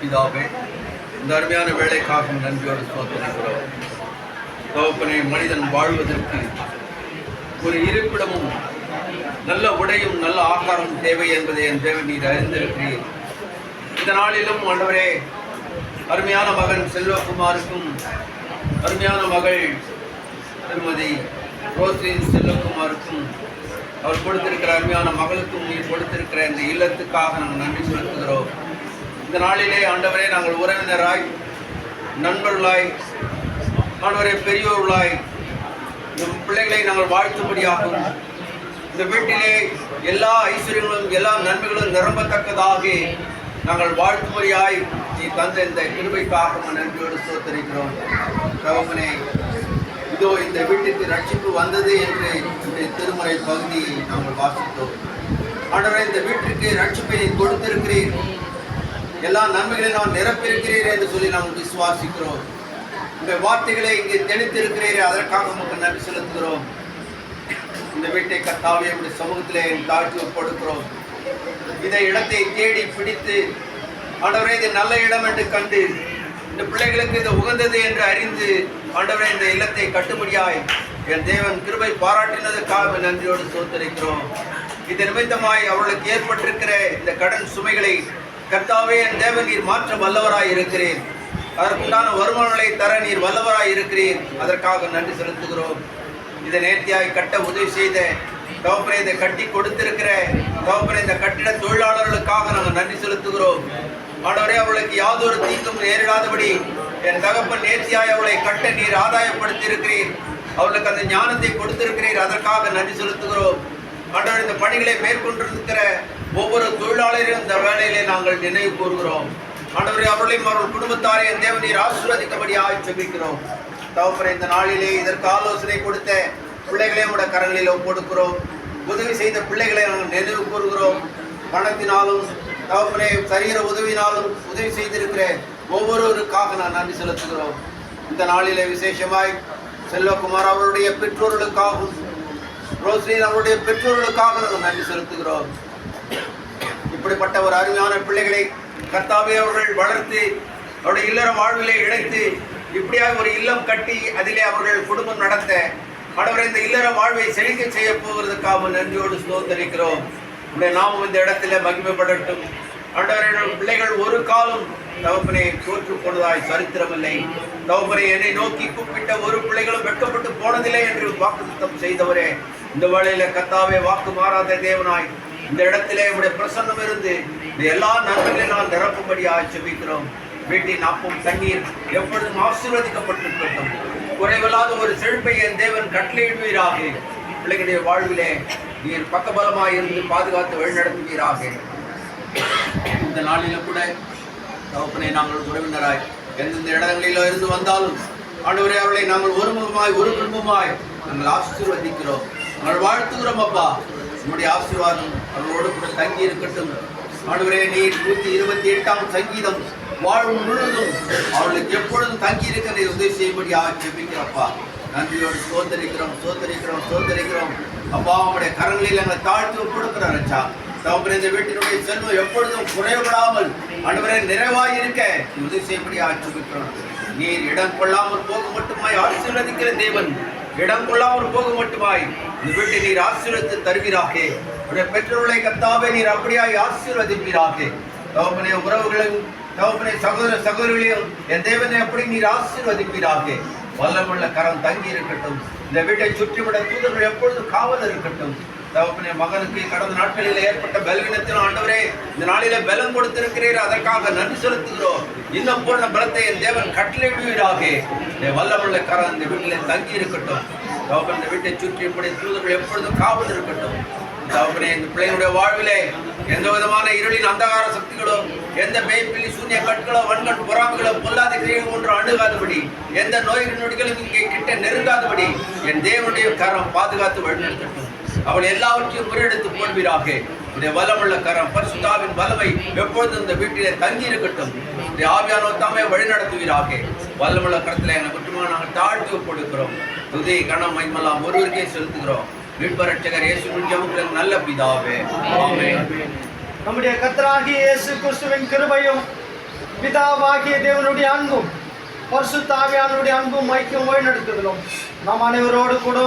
பிதாவே இந்த அருமையான வேலைக்காக நன்றியோடு சோதனைக்கிறோம் தகப்பனை மனிதன் வாழ்வதற்கு ஒரு இருப்பிடமும் நல்ல உடையும் நல்ல ஆகாரமும் தேவை என்பதை என் தேவன் நீர் அறிந்திருக்கிறீர். இந்த நாளிலும் ஆண்டவரே அருமையான மகன் செல்வகுமாருக்கும் அருமையான மகள் திருமதி ரோஸ்லின் செல்வகுமாருக்கும் அவர் கொடுத்திருக்கிற அருமையான மகளுக்கும் நீர் கொடுத்திருக்கிற இந்த இல்லத்துக்காக நாங்கள் நன்றி செலுத்துகிறோம். இந்த நாளிலே ஆண்டவரே நாங்கள் உறவினராய் நண்பர்களாய் ஆண்டவரே பெரியோர்களாய் இந்த பிள்ளைகளை நாங்கள் வாழ்த்தும்படியாகும் இந்த வீட்டிலே எல்லா ஐஸ்வர்யங்களும் எல்லா நன்மைகளும் நிரம்பத்தக்கதாக நாங்கள் வாழ்த்தும்படியாய் நீ தந்த இந்த கிருபைக்காக நன்றியோடு சோத்தரிக்கிறோம் தகவனே இதோ இந்த வீட்டிற்கு ரட்சிப்பு வந்தது என்று இந்த திருமுறை பகுதியை நாங்கள் வாசித்தோம். ஆண்டவரே இந்த வீட்டிற்கு ரட்சிப்பை கொடுத்திருக்கிறேன் எல்லா நன்மைகளையும் நான் நிரப்பியிருக்கிறீர் என்று சொல்லி நாங்கள் விசுவாசிக்கிறோம். இந்த வார்த்தைகளை இங்கே தெளித்திருக்கிறீர் அதற்காக நமக்கு நன்றி செலுத்துகிறோம். இந்த வீட்டை கத்தாவே உடைய சமூகத்திலே என் கொடுக்கிறோம் ஒப்படுக்கிறோம் இந்த இடத்தை தேடி பிடித்து ஆண்டவரே இது நல்ல இடம் என்று கண்டு இந்த பிள்ளைகளுக்கு இது உகந்தது என்று அறிந்து ஆண்டவரே இந்த இல்லத்தை கட்டும்படியாய் என் தேவன் கிருபை பாராட்டினதுக்காக நன்றியோடு சோத்தரிக்கிறோம். இது நிமித்தமாய் அவர்களுக்கு ஏற்பட்டிருக்கிற இந்த கடன் சுமைகளை கர்த்தாவே என் தேவன் நீர் மாற்ற வல்லவராய் இருக்கிறேன் அதற்குண்டான வருமானங்களை தர நீர் வல்லவராய் இருக்கிறீர் அதற்காக நன்றி செலுத்துகிறோம். இதை நேர்த்தியாய் கட்ட உதவி செய்த தவப்பனை இதை கட்டி கொடுத்திருக்கிற தவப்பனை இந்த கட்டிட தொழிலாளர்களுக்காக நாங்கள் நன்றி செலுத்துகிறோம். ஆண்டவரே அவளுக்கு யாதொரு தீங்கும் நேரிடாதபடி என் தகப்பன் நேர்த்தியாய் அவளை கட்ட நீர் ஆதாயப்படுத்தி இருக்கிறீர் அந்த ஞானத்தை கொடுத்திருக்கிறீர். அதற்காக நன்றி செலுத்துகிறோம். ஆண்டவர் இந்த பணிகளை மேற்கொண்டிருக்கிற ஒவ்வொரு தொழிலாளரையும் இந்த வேளையிலே நாங்கள் நினைவு கூறுகிறோம். ஆண்டவரே அவர்களையும் அவர்கள் குடும்பத்தாரையும் தேவ நீர் ஆசீர்வதிக்கபடியாக தவப்பரை இந்த நாளிலே இதற்கு ஆலோசனை கொடுத்த பிள்ளைகளே உட கரங்களில் கொடுக்கிறோம் உதவி செய்த பிள்ளைகளை நாங்கள் நினைவு கூறுகிறோம். பணத்தினாலும் தகப்பனே சரீர உதவினாலும் உதவி செய்திருக்கிற ஒவ்வொருவருக்காக நான் நன்றி செலுத்துகிறோம். இந்த நாளிலே விசேஷமாய் செல்வகுமார் அவருடைய பெற்றோர்களுக்காகவும் ரோஸ்ரீன் அவருடைய பெற்றோர்களுக்காக நாங்கள் நன்றி செலுத்துகிறோம். இப்படிப்பட்ட ஒரு அருமையான பிள்ளைகளை கர்த்தாவே அவர்கள் வளர்த்து அவருடைய இல்லற வாழ்விலே இணைத்து இப்படியாக ஒரு இல்லம் கட்டி அதிலே அவர்கள் குடும்பம் நடத்த கடவுளை இந்த இல்லற வாழ்வை செழிக்க செய்ய போகிறதுக்காக நன்றியோடு சுதந்திரிக்கிறோம் உடைய நாமும் இந்த இடத்துல மகிமைப்படட்டும். ஆண்டவரே பிள்ளைகள் ஒரு காலம் தகப்பனே தோற்று போனதாய் சரித்திரமில்லை. தவப்பனை என்னை நோக்கி கூப்பிட்ட ஒரு பிள்ளைகளும் வெட்கப்பட்டு போனதில்லை என்று வாக்கு செய்தவரே. இந்த வேளையில கத்தாவே வாக்கு மாறாத தேவனாய் இந்த இடத்திலே உடைய பிரசன்னம் இருந்து இந்த எல்லா நன்மைகளையும் நான் நிரப்பும்படியாக செபிக்கிறோம் வீட்டின் அப்பம் தண்ணீர் எப்பொழுதும் ஆசீர்வதிக்கப்பட்டிருக்கட்டும். குறைவில்லாத ஒரு செழிப்பை என் தேவன் கட்டளையிடுவீராக. பிள்ளைகளுடைய வாழ்விலே நீர் பக்கபலமாக இருந்து பாதுகாத்து வழிநடத்துவீராக. இந்த நாளில கூட தகப்பனை நாங்கள் உறவினராய் எந்தெந்த இடங்களிலோ இருந்து வந்தாலும் ஆண்டவரே அவளை நாங்கள் ஒருமுகமாய் ஒரு குடும்பமாய் நாங்கள் ஆசீர்வதிக்கிறோம். நாங்கள் வாழ்த்துகிறோம் அப்பா. உன்னுடைய ஆசீர்வாதம் அவர்களோடு கூட தங்கி இருக்கட்டும். ஆண்டவரே நீர் நூற்றி இருபத்தி எட்டாம் சங்கீதம் வாழ்வு முழுவதும் அவர்களுக்கு எப்பொழுதும் தங்கி இருக்க உதவி செய்யும்படி ஜெபிக்கிறப்பா. நன்றியோடு சோதரிக்கிறோம் சோதரிக்கிறோம் சோதரிக்கிறோம் அப்பா அவங்களுடைய கரங்களில் எங்களை தாழ்த்தி கொடுக்கிறோம் ரச்சா தகப்பனே இந்த வீட்டினுடைய செல்வம் எப்பொழுதும் குறைபடாமல் ஆண்டவரே நிறைவாய் இருக்க உதவி செய்யும்படி ஜெபிக்கிறோம். நீர் இடம் கொள்ளாமல் போக மட்டுமாய் ஆசீர்வதிக்கிற தேவன். இடம் கொள்ளாமல் போக மட்டுமாய் இந்த வீட்டை நீர் ஆசீர்வதித்து தருவீராக. உடைய பெற்றோர்களை கத்தாவே நீர் அப்படியாய் ஆசீர்வதிப்பீராக. தகப்பனே உறவுகளையும் தகப்பனே சகோதர சகோதரிகளையும் என் தேவனை அப்படி நீர் ஆசீர்வதிப்பீராக. வல்லமுள்ள கரம் தங்கி இருக்கட்டும் இந்த வீட்டை சுற்றிவிட தூதர்கள் எப்பொழுதும் காவல் இருக்கட்டும். தகப்பனே மகனுக்கு கடந்த நாட்களில் ஏற்பட்ட பலவீனத்தில் ஆண்டவரே இந்த நாளில பலம் கொடுத்திருக்கிறீர். அதற்காக நன்றி செலுத்துகிறோம். இன்னும் பூர்ண பலத்தை என் தேவன் கட்டளையிடுவீராக இந்த வல்லமுள்ள கரம் இந்த வீட்டிலே தங்கி இருக்கட்டும். தகப்பன் இந்த வீட்டை சுற்றி இப்படி தூதர்கள் எப்பொழுதும் காவல் இருக்கட்டும். தகப்பனே இந்த பிள்ளைகளுடைய வாழ்விலே எந்த விதமான இருளின் அந்தகார சக்திகளோ எந்த பேய்ப்பிலி சூன்ய கற்களோ வன்கண் பொறாமைகளோ பொல்லாத கிரிகள் ஒன்று அணுகாதபடி எந்த நோய்கள் நொடிகளும் இங்கே கிட்ட நெருங்காதபடி என் தேவனுடைய கரம் பாதுகாத்து வழிநடத்தட்டும். அவள் எல்லாவற்றையும் முறியெடுத்து போடுவீராக இந்த வலமுள்ள கரம் பரிசுத்தாவின் வலவை எப்பொழுது இந்த வீட்டிலே தங்கி இருக்கட்டும். இந்த ஆவியான தாமே வழிநடத்துவீராக. வல்லமுள்ள கரத்தில் எங்களை குற்றமாக நாங்கள் தாழ்த்தி கொடுக்கிறோம் துதி கணம் மைமெல்லாம் ஒருவருக்கே செலுத்துகிறோம். மீட்பரட்சகர் இயேசு ஜெபத்தில் நல்ல பிதாவே. ஆமே நம்முடைய கர்த்தராகிய இயேசு கிறிஸ்துவின் கிருபையும் பிதாவாகிய தேவனுடைய அன்பும் பரிசுத்தாவியானுடைய அன்பும் ஐக்கியம் வழிநடத்துதலும் நாம் அனைவரோடு கூட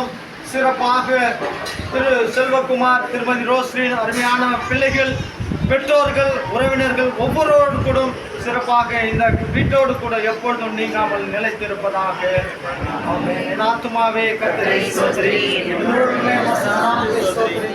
சிறப்பாக திரு செல்வகுமார் திருமதி ரோஸ்ரீன் அருமையான பிள்ளைகள் பெற்றோர்கள் உறவினர்கள் ஒவ்வொருவரோடு கூட சிறப்பாக இந்த வீட்டோடு கூட எப்பொழுதும் நீங்காமல் நிலைத்திருப்பதாக நாத்துமாவே கத்திரை ஆத்துமாவே கர்த்தரை முழுமே நாமத்தை ஸ்தோத்திரி.